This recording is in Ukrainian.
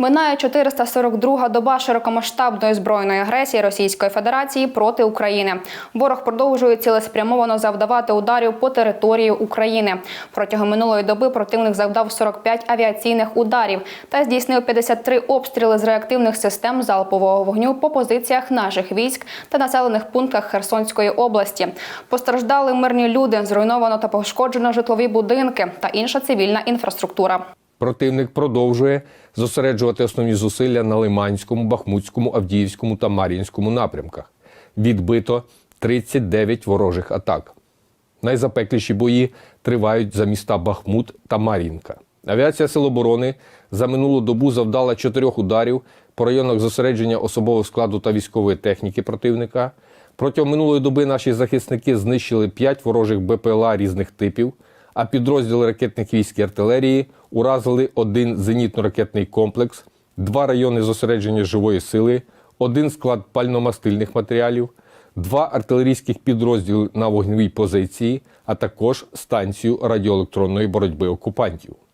Минає 442-га доба широкомасштабної збройної агресії Російської Федерації проти України. Ворог продовжує цілеспрямовано завдавати ударів по території України. Протягом минулої доби противник завдав 45 авіаційних ударів та здійснив 53 обстріли з реактивних систем залпового вогню по позиціях наших військ та населених пунктах Херсонської області. Постраждали мирні люди, зруйновано та пошкоджено житлові будинки та інша цивільна інфраструктура. Противник продовжує зосереджувати основні зусилля на Лиманському, Бахмутському, Авдіївському та Мар'їнському напрямках. Відбито 39 ворожих атак. Найзапекліші бої тривають за міста Бахмут та Мар'їнка. Авіація Сил оборони за минулу добу завдала чотирьох ударів по районах зосередження особового складу та військової техніки противника. Протягом минулої доби наші захисники знищили 5 ворожих БПЛА різних типів, а підрозділи ракетних військ і артилерії уразили один зенітно-ракетний комплекс, два райони зосередження живої сили, один склад пальномастильних матеріалів, два артилерійських підрозділи на вогневій позиції, а також станцію радіоелектронної боротьби окупантів.